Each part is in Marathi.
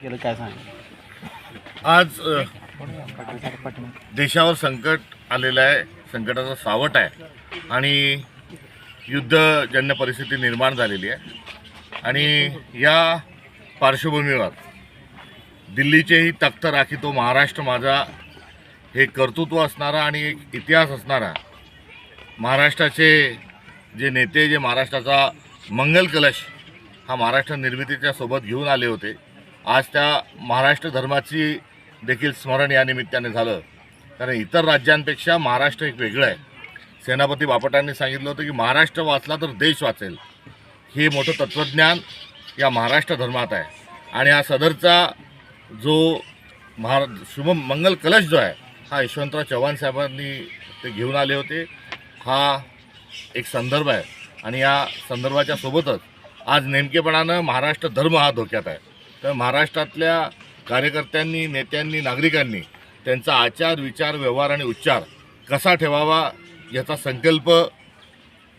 केलं काय सांग? आज अ, देशावर संकट आलेलं आहे संकटाचा सावट आहे आणि युद्धजन्य परिस्थिती निर्माण झालेली आहे. आणि या पार्श्वभूमीवर दिल्लीचेही तख्त राखी तो महाराष्ट्र माझा हे कर्तृत्व असणारा आणि एक इतिहास असणारा. महाराष्ट्राचे जे नेते जे महाराष्ट्राचा मंगल कलश हा महाराष्ट्र निर्मितीच्या सोबत घेऊन आले होते. आज त्या महाराष्ट्र धर्माची देखील स्मरण या निमित्ताने झालं. कारण इतर राज्यांपेक्षा महाराष्ट्र एक वेगळं आहे. सेनापती बापटांनी सांगितलं होतं की महाराष्ट्र वाचला तर देश वाचेल. हे मोठं तत्त्वज्ञान या महाराष्ट्र धर्मात आहे. आणि हा सदरचा जो महा शुभ मंगल कलश जो आहे हा यशवंतराव चव्हाण साहेबांनी ते घेऊन आले होते. हा एक संदर्भ आहे. आणि या संदर्भाच्या सोबतच आज नेमकेपणानं महाराष्ट्र धर्म हा धोक्यात आहे. तर महाराष्ट्रातल्या कार्यकर्त्यांनी नेत्यांनी नागरिकांनी त्यांचा आचार विचार व्यवहार आणि उच्चार कसा ठेवावा याचा संकल्प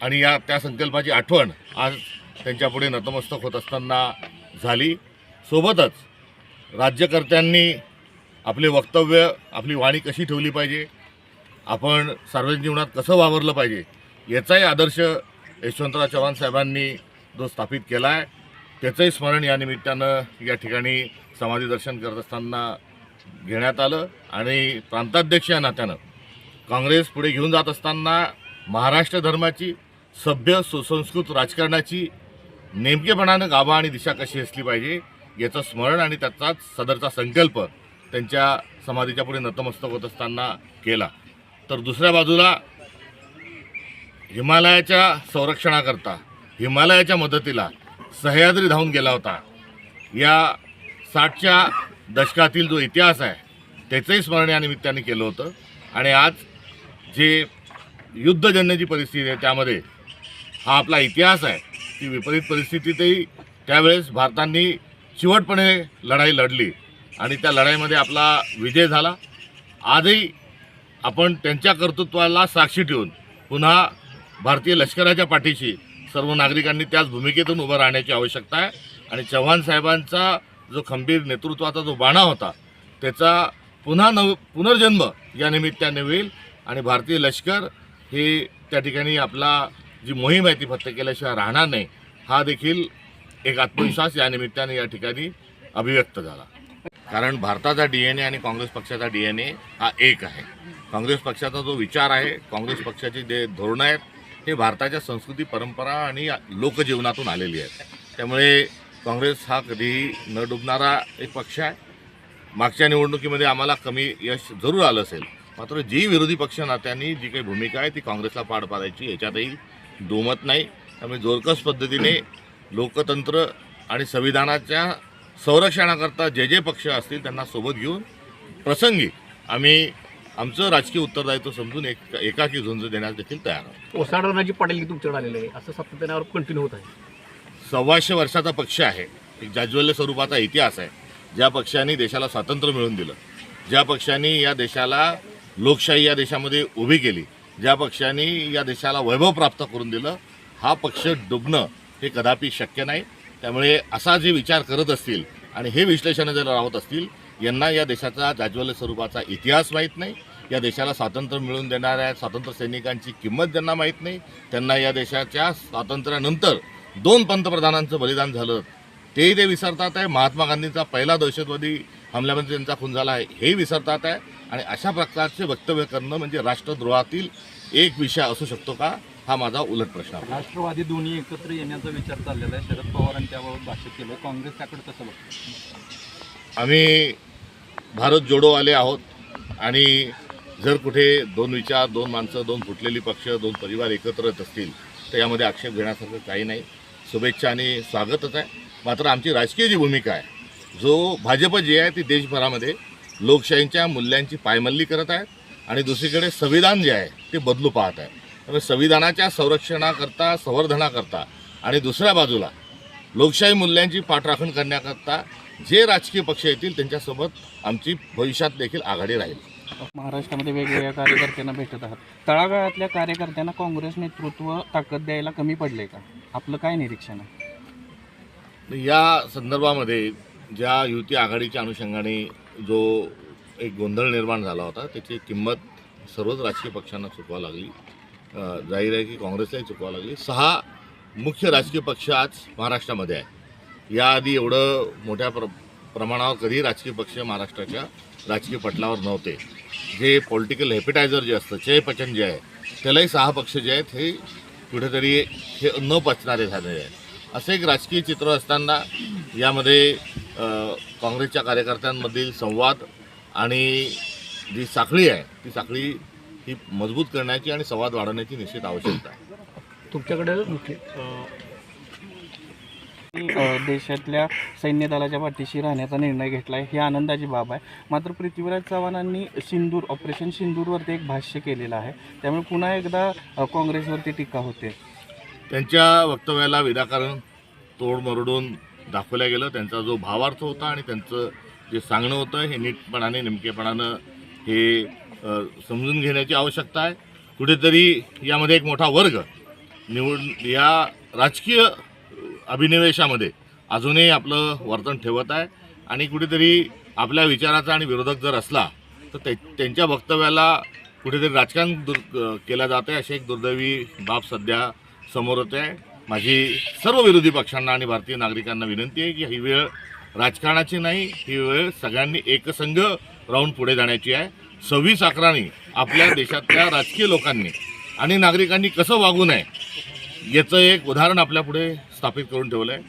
आणि या त्या संकल्पाची आठवण आज त्यांच्यापुढे नतमस्तक होत असताना झाली. सोबतच राज्यकर्त्यांनी आपले वक्तव्य आपली वाणी कशी ठेवली पाहिजे? आपण सार्वजनिक जीवनात कसं वावरलं पाहिजे? याचाही आदर्श यशवंतराव चव्हाण साहेबांनी जो स्थापित केला आहे त्याचंही स्मरण या निमित्तानं या ठिकाणी समाधी दर्शन करत असताना घेण्यात आलं आणि प्रांताध्यक्ष या नात्यानं काँग्रेस पुढे घेऊन जात असताना महाराष्ट्र धर्माची सभ्य सुसंस्कृत राजकारणाची नेमकेपणानं गाभा आणि दिशा कशी असली पाहिजे याचं स्मरण आणि त्याचाच सदरचा संकल्प त्यांच्या समाधीच्या पुढे नतमस्तक होत असताना केला. तर दुसऱ्या बाजूला हिमालयाच्या संरक्षणाकरता हिमालयाच्या मदतीला सह्याद्री धावून गेला होता. या साठच्या दशकातील जो इतिहास आहे त्याचंही स्मरण या निमित्ताने केलं होतं. आणि आज जे युद्धजन्य जी परिस्थिती आहे त्यामध्ये हा आपला इतिहास आहे ती विपरीत परिस्थितीतही त्यावेळेस भारतांनी चिवटपणे लढाई लढली. आणि त्या लढाईमध्ये आपला विजय झाला. आजही आपण त्यांच्या कर्तृत्वाला साक्षी ठेवून पुन्हा भारतीय लष्कराच्या पाठीशी सर्व नागरिकांनी त्याच भूमिकेतून उभं राहण्याची आवश्यकता आहे. आणि चव्हाण साहेबांचा जो खंबीर नेतृत्वाचा जो बाणा होता त्याचा पुन्हा नव पुनर्जन्म या निमित्ताने होईल. आणि भारतीय लष्कर हे त्या ठिकाणी आपला जी मोहीम आहे ती फक्त केल्याशिवाय राहणार नाही हा देखील एक आत्मविश्वास या निमित्ताने या ठिकाणी अभिव्यक्त झाला. कारण भारताचा डी एन ए आणि काँग्रेस पक्षाचा डी एन ए हा एक आहे. काँग्रेस पक्षाचा जो विचार आहे काँग्रेस पक्षाची जे धोरणं आहेत हे भारताच्या संस्कृती परंपरा आणि लोकजीवनातून आलेली आहेत त्यामुळे काँग्रेस हा कधी न डुबणारा एक पक्ष आहे. मागच्या निवडणुकीमध्ये आम्हाला कमी यश जरूर आलं असेल. मात्र जी विरोधी पक्ष नात्यांनी जी काही भूमिका आहे ती काँग्रेसला पाड पाडायची याच्यातही दुमत नाही. त्यामुळे जोरकस पद्धतीने लोकतंत्र आणि संविधानाच्या संरक्षणाकरता जे जे पक्ष असतील त्यांना सोबत घेऊन प्रसंगी आम्ही आमचं राजकीय उत्तरदायित्व समजून एक एकाकी झुंज देण्यास देखील तयार आहोत. ओसाडणाची पडेल की तुमच्याकडे आलेलं आहे. असं सातत्याने कंटिन्यू होत आहे. सव्वाशे वर्षाचा पक्ष आहे. एक जाज्वल्य स्वरूपाचा इतिहास आहे. ज्या पक्षाने देशाला स्वातंत्र्य मिळवून दिलं ज्या पक्षाने या देशाला लोकशाही या देशामध्ये उभी केली ज्या पक्षाने या देशाला वैभव प्राप्त करून दिलं हा पक्ष डुबणं हे कदापि शक्य नाही. त्यामुळे असा जे विचार करत असतील आणि हे विश्लेषण जर राहत असतील यांना या देशाचा जाज्वल्य स्वरूपाचा इतिहास माहीत नाही. या देशाला स्वातंत्र्य मिळवून देणाऱ्या स्वातंत्र्य सैनिकांची किंमत ज्यांना माहीत नाही त्यांना या देशाच्या स्वातंत्र्यानंतर दोन पंतप्रधानांचं बलिदान झालं. तेही ते विसरतात आहे. महात्मा गांधींचा पहिला दहशतवादी हमल्यामध्ये त्यांचा खून झाला आहे. हेही विसरतात आहे. आणि अशा प्रकारचे वक्तव्य करणं म्हणजे राष्ट्रद्रोहातील एक विषय असू शकतो का? हा माझा उलट प्रश्न आहे. राष्ट्रवादी दोन्ही एकत्र येण्याचा विचार चाललेला आहे. शरद पवारांनी त्याबाबत भाष्य केलं काँग्रेस त्याकडे कसं बघतो? आम्ही भारत जोडो आले आहोत आणि जर कुठे दोन विचार दोन माणसं दोन फुटलेली पक्ष दोन परिवार एकत्र येत असतील तर यामध्ये आक्षेप घेण्यासारखं काही नाही. शुभेच्छा आणि स्वागतच आहे. मात्र आमची राजकीय जी भूमिका आहे जो भाजप जी आहे ती देशभरामध्ये लोकशाहीच्या मूल्यांची पायमल्ली करत आहे आणि दुसरीकडे संविधान जे आहे ते बदलू पाहत आहे. त्यामुळे संविधानाच्या संरक्षणाकरता संवर्धनाकरता आणि दुसऱ्या बाजूला लोकशाही मूल्यांची पाठराखण करण्याकरता जे राजकीय पक्ष येतील त्यांच्यासोबत आमची भविष्यात देखील आघाडी राहील. महाराष्ट्रामध्ये वेगवेगळ्या कार्यकर्त्यांना भेटत आहात. तळागाळातल्या कार्यकर्त्यांना काँग्रेस नेतृत्व ताकद द्यायला कमी पडले का? आपलं काय निरीक्षण आहे? या संदर्भामध्ये ज्या युती आघाडीच्या अनुषंगाने जो एक गोंधळ निर्माण झाला होता त्याची किंमत सर्वच राजकीय पक्षांना चुकवा लागली. जाहीर आहे की काँग्रेसलाही चुकवा लागली. सहा मुख्य राजकीय पक्ष आज महाराष्ट्रामध्ये आहे याआधी एवढं मोठ्या प्र प्रमाणावर कधी राजकीय पक्ष महाराष्ट्राच्या राजकीय पटलावर नव्हते. जे पॉलिटिकल हेपिटायझर जे असतं चयपचन जे आहे त्यालाही सहा पक्ष जे आहेत हे कुठेतरी हे न पचणारे झालेले आहेत. असं एक राजकीय चित्र असताना यामध्ये काँग्रेसच्या कार्यकर्त्यांमधील संवाद आणि जी साखळी आहे ती साखळी ही मजबूत करण्याची आणि संवाद वाढवण्याची निश्चित आवश्यकता आहे. तुमच्याकडे देशातल्या सैन्य दलाच्या पाठीशी राहण्याचा निर्णय घेतला आहे ही आनंदाची बाब आहे. मात्र पृथ्वीराज चव्हाणांनी सिंदूर ऑपरेशन सिंदूरवरती एक भाष्य केलेलं आहे. त्यामुळे पुन्हा एकदा काँग्रेसवरती टीका होते. त्यांच्या वक्तव्याला विनाकारण तोड मरडून दाखवल्या गेलं. त्यांचा जो भावार्थ होता आणि त्यांचं जे सांगणं होतं हे नीटपणाने नेमकेपणानं हे समजून घेण्याची आवश्यकता आहे. कुठेतरी यामध्ये एक मोठा वर्ग निवड या राजकीय अभिनिवेशामध्ये अजूनही आपलं वर्तन ठेवत आहे. आणि कुठेतरी आपल्या विचाराचा आणि विरोधक जर असला तर ते त्यांच्या वक्तव्याला कुठेतरी राजकारण दुर् केलं जातं आहे अशी एक दुर्दैवी बाब सध्या समोर होते आहे. माझी सर्व विरोधी पक्षांना आणि भारतीय नागरिकांना विनंती आहे की ही वेळ राजकारणाची नाही ही वेळ सगळ्यांनी एकसंघ राहून पुढे जाण्याची आहे. सव्वीस अकरानी आपल्या देशातल्या राजकीय लोकांनी आणि नागरिकांनी कसं वागू नये याचं एक उदाहरण आपल्यापुढे स्थापित करून ठेवलं आहे.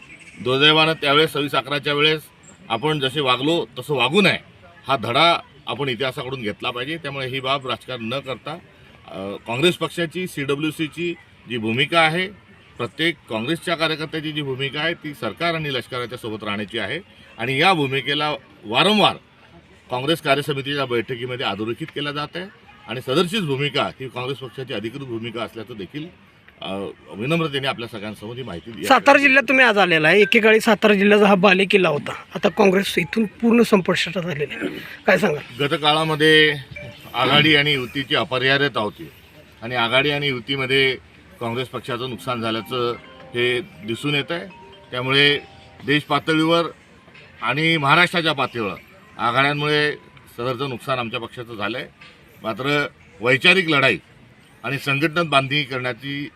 दुर्दैवानं त्यावेळेस सव्वीस अकराच्या वेळेस आपण जसे वागलो तसं वागू नये हा धडा आपण इतिहासाकडून घेतला पाहिजे. त्यामुळे ही बाब राजकारण न करता काँग्रेस पक्षाची सी डब्ल्यू सीची जी भूमिका आहे प्रत्येक काँग्रेसच्या कार्यकर्त्याची जी भूमिका आहे ती सरकार आणि लष्कराच्या सोबत राहण्याची आहे. आणि या भूमिकेला वारंवार काँग्रेस कार्यसमितीच्या बैठकीमध्ये अधोरेखित केला जात आहे. आणि सदरचीच भूमिका ही काँग्रेस पक्षाची अधिकृत भूमिका असल्याचं देखील विनम्रतेने आपल्या सगळ्यांसमोर ही माहिती दिली. सातारा जिल्ह्यात तुम्ही आज आलेला आहे. एकेकाळी सातारा जिल्ह्याचा हा बालेकिल्ला होता. आता काँग्रेस इथून पूर्ण संपुष्टात झालेला आहे काय सांगा गतकाळामध्ये आघाडी आणि युतीची अपरिहार्यता होती. आणि आघाडी आणि युतीमध्ये काँग्रेस पक्षाचं नुकसान झाल्याचं हे दिसून येत आहे. त्यामुळे देश पातळीवर आणि महाराष्ट्राच्या पातळीवर आघाड्यांमुळे सदरचं नुकसान आमच्या पक्षाचं झालं आहे मात्र वैचारिक लढाई आणि संघटनात बांधणी करण्याची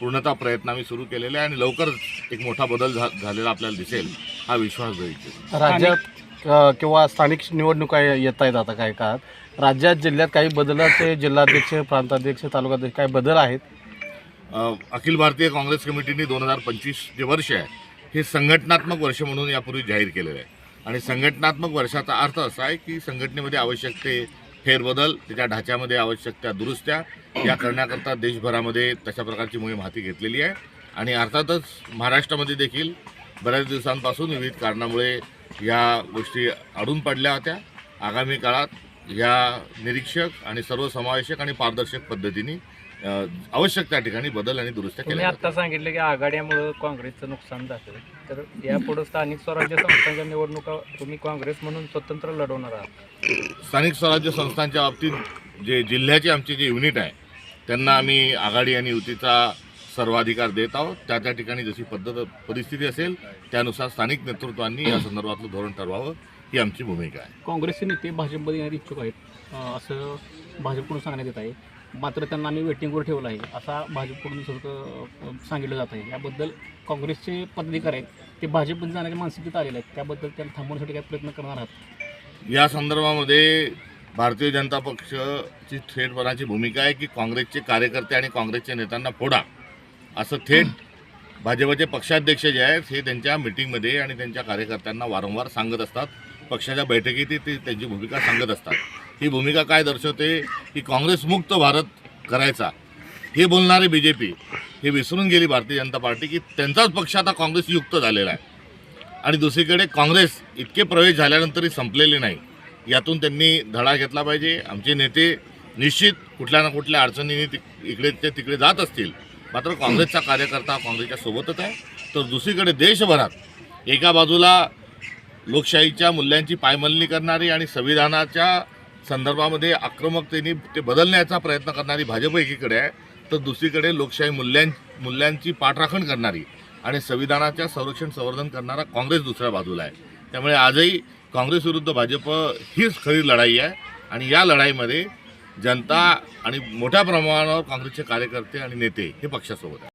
पूर्णता प्रयत्न आम्ही सुरू केलेले आहे आणि लवकरच एक मोठा बदल झा झालेला आपल्याला दिसेल हा विश्वास देईल राज्यात किंवा स्थानिक निवडणुका येत आहेत आता काही काळात. राज्यात जिल्ह्यात काही बदलाचे जिल्हाध्यक्ष प्रांताध्यक्ष तालुकाध्यक्ष काही बदल आहेत? अखिल भारतीय काँग्रेस कमिटीने दोन हजार पंचवीस जे वर्ष आहे हे संघटनात्मक वर्ष म्हणून यापूर्वी जाहीर केलेलं आहे. आणि संघटनात्मक वर्षाचा अर्थ असा आहे की संघटनेमध्ये आवश्यक ते फेरबदल त्याच्या ढाच्यामध्ये आवश्यक त्या दुरुस्त्या या करण्याकरता देशभरामध्ये तशा प्रकारची मोहीम हाती घेतलेली आहे. आणि अर्थातच महाराष्ट्रामध्ये देखील बऱ्याच दिवसांपासून विविध कारणामुळे या गोष्टी अडून पडल्या होत्या. आगामी काळात या निरीक्षक आणि सर्वसमावेशक आणि पारदर्शक पद्धतीने आवश्यक त्या ठिकाणी बदल आणि दुरुस्त्या केल्या. आता सांगितलं की आघाड्यामुळे काँग्रेसचं नुकसान झालं. तर यापुढे स्थानिक स्वराज्य संस्थांच्या निवडणुका तुम्ही काँग्रेस म्हणून स्वतंत्र लढवणार आहात. स्थानिक स्वराज्य संस्थांच्या बाबतीत जे जिल्ह्याचे आमचे जे युनिट आहे त्यांना आम्ही आघाडी आणि युतीचा सर्वाधिकार देत आहोत. त्या त्या ठिकाणी जशी पद्धत परिस्थिती असेल त्यानुसार स्थानिक नेतृत्वांनी या संदर्भातलं धोरण ठरवावं ही आमची भूमिका आहे. काँग्रेसचे नेते भाजपमध्ये येण्यास इच्छुक आहेत असं भाजपकडून सांगण्यात येत आहे. मात्र त्यांना आम्ही वेटिंगवर ठेवलं आहे. असा भाजपकडून सगळं सांगितलं जात आहे. याबद्दल काँग्रेसचे पदाधिकारी आहेत ते भाजपमध्ये जाण्याच्या मानसिकतेत आलेले आहेत. त्याबद्दल त्यांना थांबवण्यासाठी काय प्रयत्न करणार आहात. या संदर्भामध्ये भारतीय जनता पक्षाची थेटपणाची भूमिका आहे की काँग्रेसचे कार्यकर्ते आणि काँग्रेसच्या नेत्यांना फोडा. असं थेट भाजपचे पक्षाध्यक्ष जे आहेत हे त्यांच्या मिटिंगमध्ये आणि त्यांच्या कार्यकर्त्यांना वारंवार सांगत असतात. पक्षाच्या बैठकीत ते त्यांची भूमिका सांगत असतात. ही भूमिका काय दर्शवते? की काँग्रेसमुक्त भारत करायचा. हे बोलणारे बी जे पी हे विसरून गेली भारतीय जनता पार्टी की त्यांचाच पक्ष आता काँग्रेसयुक्त झालेला आहे. आणि दुसरीकडे काँग्रेस इतके प्रवेश झाल्यानंतरही संपलेले नाही. यातून त्यांनी धडा घेतला पाहिजे. आमचे नेते निश्चित कुठल्या ना कुठल्या अडचणीने इकडे ते तिकडे जात असतील. मात्र काँग्रेसचा कार्यकर्ता काँग्रेसच्या सोबतच आहे. तर दुसरीकडे देशभरात एका बाजूला लोकशाहीच्या मूल्यांची पायमल्ली करणारी आणि संविधानाच्या संदर्भामध्ये आक्रमकतेने ते बदलण्याचा प्रयत्न करणारी भाजप एकीकडे आहे तर दुसरीकडे लोकशाही मूल्यां मूल्यांची पाठराखण करणारी आणि संविधानाच्या संरक्षण संवर्धन करणारा काँग्रेस दुसऱ्या बाजूला आहे. त्यामुळे आजही काँग्रेस विरुद्ध भाजप हीच खरी लढाई आहे आणि या लढाईमध्ये जनता आणि मोठ्या प्रमाणावर काँग्रेसचे कार्यकर्ते आणि नेते हे पक्षासोबत आहेत.